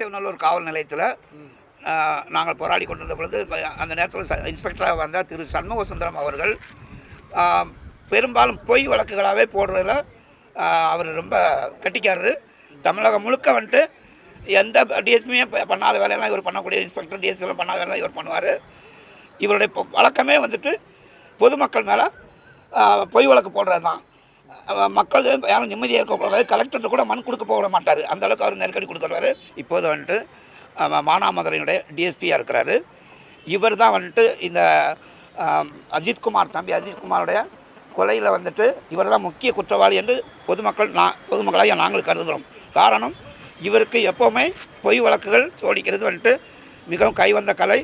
திருநல்லூர் காவல் நிலையத்தில் நாங்கள் போராடி கொண்டிருந்த பொழுது அந்த நேரத்தில் இன்ஸ்பெக்டராக வந்த திரு சண்முக சுந்தரம் அவர்கள் பெரும்பாலும் பொய் வழக்குகளாகவே போடுறதுல அவர் ரொம்ப கெட்டிக்காரரு. தமிழகம் முழுக்க வந்துட்டு எந்த டிஎஸ்பியுமே பண்ணாத வேலையெல்லாம் இவர் பண்ணக்கூடிய இன்ஸ்பெக்டர் டிஎஸ்பியெல்லாம் பண்ணாத வேலை இவர் பண்ணுவார். இவருடைய வழக்கமே வந்துட்டு பொதுமக்கள் மேலே பொய் வழக்கு போடுறது தான் மக்கள் யாரும் நிம்மதியாக இருக்க போகிறாரு கலெக்டர்கிட்ட கூட மண் கொடுக்க போக மாட்டார். அந்த அளவுக்கு அவர் நெருக்கடி கொடுக்குறாரு இப்போது வந்துட்டு மானாமதுரையுடைய மானாமதுரையினுடைய டிஎஸ்பியாக இருக்கிறாரு. இவர் தான் வந்துட்டு இந்த அஜித்குமார் தம்பி அஜித்குமாருடைய கொலையில் வந்துட்டு இவர் தான் முக்கிய குற்றவாளி என்று பொதுமக்கள் நான் பொதுமக்களாக நாங்கள் கருதுகிறோம். காரணம் இவருக்கு எப்போவுமே பொய் வழக்குகள் சோடிக்கிறது வந்துட்டு மிகவும் கைவந்த கலை.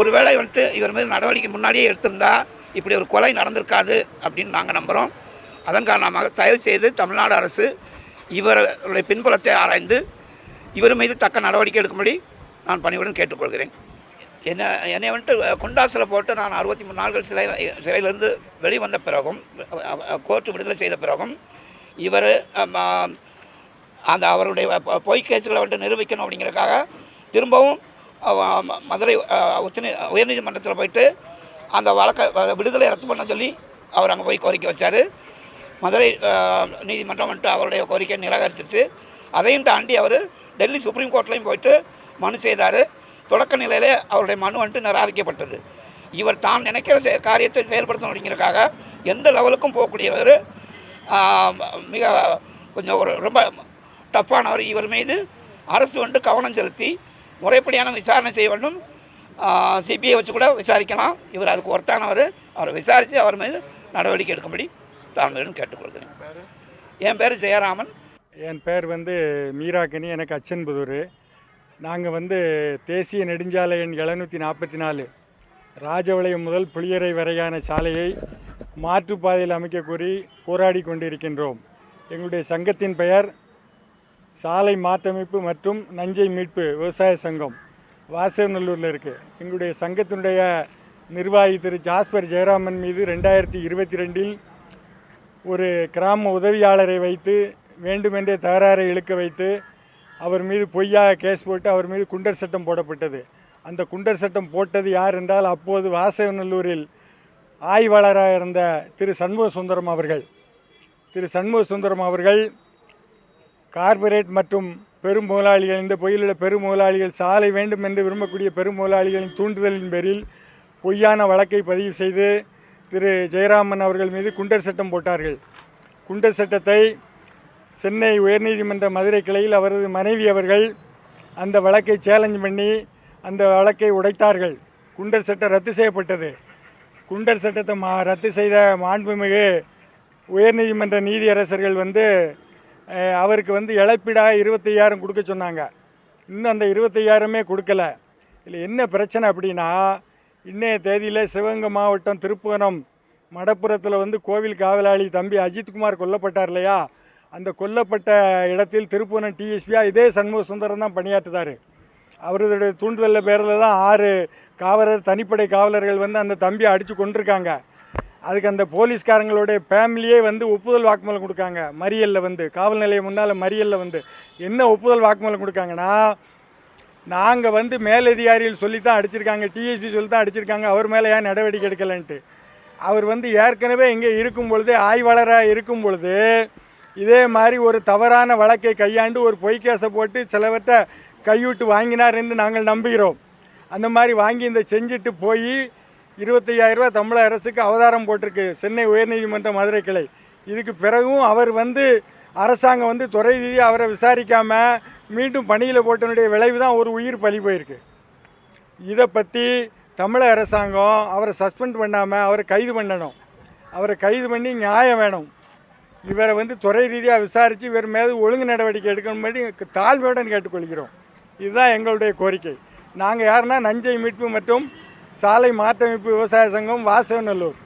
ஒருவேளை வந்துட்டு இவர் மீது நடவடிக்கை முன்னாடியே எடுத்திருந்தால் இப்படி ஒரு கொலை நடந்திருக்காது அப்படின்னு நாங்கள் நம்புகிறோம் அதன் காரணமாக தயவு செய்து தமிழ்நாடு அரசு இவருடைய பின்புலத்தை ஆராய்ந்து இவர் மீது தக்க நடவடிக்கை எடுக்கும்படி நான் பணிவுடன் கேட்டுக்கொள்கிறேன். என்ன என்னை வந்துட்டு குண்டாசில் போட்டு நான் அறுபத்தி மூணு நாட்கள் சிலை சிறையிலிருந்து வெளிவந்த பிறகும் கோர்ட்டு விடுதலை செய்த பிறகும் இவர் அந்த அவருடைய பொய் கேஸுகளை வந்துட்டு நிரூபிக்கணும் அப்படிங்கிறதுக்காக திரும்பவும் மதுரை உச்சநீ உயர்நீதிமன்றத்தில் போயிட்டு அந்த வழக்கை விடுதலை ரத்து பண்ண சொல்லி அவர் அங்கே போய் கோரிக்கை வச்சார். மதுரை நீதிமன்றம் வந்துட்டு அவருடைய கோரிக்கை நிராகரிச்சிருச்சு. அதையும் தாண்டி அவர் டெல்லி சுப்ரீம் கோர்ட்லேயும் போயிட்டு மனு செய்தார். தொடக்க நிலையிலே அவருடைய மனு வந்துட்டு நிராகரிக்கப்பட்டது. இவர் தான் நினைக்கிற செ- காரியத்தை செயல்படுத்தணும் அப்படிங்கிறக்காக எந்த லெவலுக்கும் போகக்கூடியவர் மிக கொஞ்சம் ஒரு ரொம்ப டஃப்பானவர். இவர் மீது அரசு வந்துட்டு கவனம் செலுத்தி முறைப்படியான விசாரணை செய்ய வேண்டும். சிபிஐ வச்சு கூட விசாரிக்கலாம் இவர் அதுக்கு ஒர்த்தானவர் அவரை விசாரித்து அவர் மீது நடவடிக்கை எடுக்கும்படி தாழ்மையுடன் கேட்டுக்கொள்கிறேன் என் பேர் ஜெயராமன் என் பேர் வந்து மீராக்கனி எனக்கு அச்சன்புதூர் நாங்கள் வந்து தேசிய நெடுஞ்சாலை எண் எழுநூற்றி நாற்பத்தி நாலு ராஜவளையம் முதல் புளியரை வரையான சாலையை மாற்றுப்பாதையில் அமைக்க கோரி போராடி கொண்டிருக்கின்றோம் எங்களுடைய சங்கத்தின் பெயர் சாலை மாற்றமைப்பு மற்றும் நஞ்சை மீட்பு விவசாய சங்கம் வாசவநல்லூரில் இருக்குது எங்களுடைய சங்கத்தினுடைய நிர்வாகி திரு ஜாஸ்பர் ஜெயராமன் மீது ரெண்டாயிரத்தி இருபத்தி ரெண்டில் ஒரு கிராம உதவியாளரை வைத்து வேண்டுமென்றே தகராறை இழுக்க வைத்து அவர் மீது பொய்யாக கேஸ் போட்டு அவர் மீது குண்டர் சட்டம் போடப்பட்டது. அந்த குண்டர் சட்டம் போட்டது யார் என்றால் அப்போது வாசவநல்லூரில் ஆய்வாளராக இருந்த திரு சண்முக சுந்தரம் அவர்கள். திரு சண்முக சுந்தரம் அவர்கள் கார்பரேட் மற்றும் பெரும் முதலாளிகள் இந்த பொய்யிலுள்ள பெரும் முதலாளிகள் சாலை வேண்டும் என்று விரும்பக்கூடிய பெரும் முதலாளிகளின் தூண்டுதலின் பேரில் பொய்யான வழக்கை பதிவு செய்து திரு. ஜெயராமன் அவர்கள் மீது குண்டர் சட்டம் போட்டார்கள். குண்டர் சட்டத்தை சென்னை உயர்நீதிமன்ற மதுரை கிளையில் அவரது மனைவி அவர்கள் அந்த வழக்கை சேலஞ்ச் பண்ணி அந்த வழக்கை உடைத்தார்கள். குண்டர் சட்டம் ரத்து செய்யப்பட்டது. குண்டர் சட்டத்தை மா ரத்து செய்த மாண்புமிகு உயர்நீதிமன்ற நீதியரசர்கள் வந்து அவருக்கு வந்து இழப்பீடாக இருபத்தையாயிரம் கொடுக்க சொன்னாங்க. இன்னும் அந்த இருபத்தையாயிரமே கொடுக்கல. இதில் என்ன பிரச்சனை அப்படின்னா இன்றைய தேதியில் சிவகங்கை மாவட்டம் திருப்புவனம் மடப்புறத்தில் வந்து கோவில் காவலாளி தம்பி அஜித்குமார் கொல்லப்பட்டார் இல்லையா? அந்த கொல்லப்பட்ட இடத்தில் திருப்புவனம் டிஎஸ்பியாக இதே சண்முக சுந்தரம் தான் பணியாற்றுதார். அவருடைய தூண்டுதலில் பேரில் தான் ஆறு காவலர் தனிப்படை காவலர்கள் வந்து அந்த தம்பியை அடித்து கொண்டிருக்காங்க அதுக்கு அந்த போலீஸ்காரங்களுடைய ஃபேமிலியே வந்து ஒப்புதல் வாக்குமூலம் கொடுக்காங்க. மறியலில் வந்து. காவல் நிலையம் முன்னால் மறியலில் வந்து. என்ன ஒப்புதல் வாக்குமூலம் கொடுக்காங்கன்னா நாங்கள் வந்து மேலதிகாரிகள் சொல்லி தான் அடிச்சிருக்காங்க டிஎஸ்பி சொல்லி தான் அடிச்சிருக்காங்க. அவர் மேலே ஏன் நடவடிக்கை எடுக்கலைன்ட்டு. அவர் வந்து ஏற்கனவே இங்கே இருக்கும் பொழுது ஆய்வாளராக இருக்கும் பொழுது இதே மாதிரி ஒரு தவறான வழக்கை கையாண்டு ஒரு பொய் கேஸை போட்டு சிலவற்றை கையூட்டு வாங்கினார் என்று நாங்கள் நம்புகிறோம். அந்த மாதிரி வாங்கி இந்த செஞ்சுட்டு போய் இருபத்தையாயிரரூபா தமிழக அரசுக்கு அவதாரம் போட்டிருக்கு. சென்னை உயர்நீதிமன்ற மதுரை கிளை. இதுக்கு பிறகும் அவர் வந்து அரசாங்கம் வந்து துறை ரீதியாக அவரை விசாரிக்காமல் மீண்டும் பணியில் போட்டனுடைய விளைவு தான் ஒரு உயிர் பலி போயிருக்கு. இதை பற்றி தமிழக அரசாங்கம் அவரை சஸ்பெண்ட் பண்ணாமல் அவரை கைது பண்ணணும். அவரை கைது பண்ணி நியாயம் வேணும். இவரை வந்து துறை ரீதியாக விசாரித்து இவர் மேது ஒழுங்கு நடவடிக்கை எடுக்கணும்படி தாழ்மையுடன் கேட்டுக்கொள்கிறோம். இதுதான் எங்களுடைய கோரிக்கை. நாங்கள் யாருன்னா நஞ்சை மீட்பு மற்றும் சாலை மாற்றமைப்பு விவசாய சங்கம் வாசவநல்லூர்.